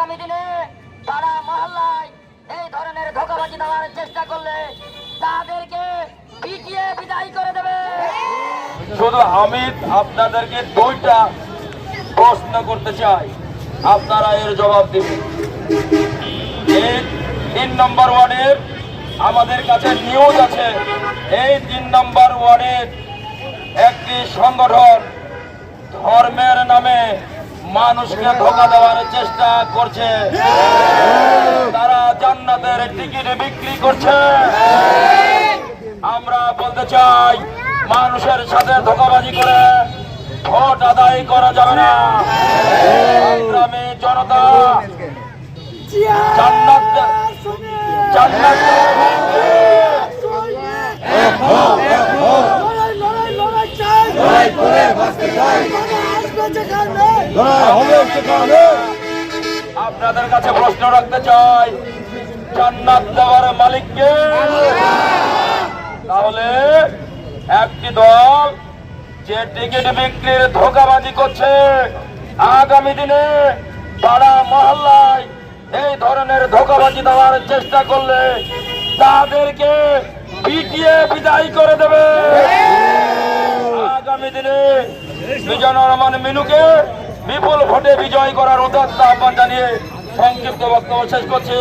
আগামী দিনে পাড়া মহল্লায় এই ধরনের ধোকাবাজি দেওয়ার চেষ্টা করলে তাদেরকে পিটিয়ে বিদায় করে দেবে। শুধু হামিদ আপনাদেরকে দুইটা প্রশ্ন করতে চাই। আপনারা এর জবাব দিবেন। তিন নম্বর ওয়ার্ডের আমাদের কাছে নিউজ আছে। এই তিন নম্বর ওয়ার্ডের একটি সংগঠন ধর্মের নামে মানুষকে ধোকা দেওয়ার চেষ্টা করছে। তারা জান্নাতের টিকিট বিক্রি করছে। আমরা বলতে চাই মানুষের সাথে ধোকাবাজি করে ভোট আদায় করা যাবে না। সংগ্রামী জনতা আপনাদের কাছে প্রশ্ন রাখতে চাই, জান্নাত দেওয়ার মালিককে? তাহলে একটি দল যে টিকিট বিক্রির ধোকাবাজি করছে, আগামী দিনে পাড়া মহল্লায় এই ধরনের ধোকাবাজি দেওয়ার চেষ্টা করলে তাদেরকে পিটিয়ে বিদায় করে দেবে। আগামী দিনে মিজানুর রহমান মিনুকে বিপুল ভোটে বিজয় করার উদাত্ত আহ্বান জানিয়ে সংক্ষিপ্ত বক্তব্য শেষ করছি।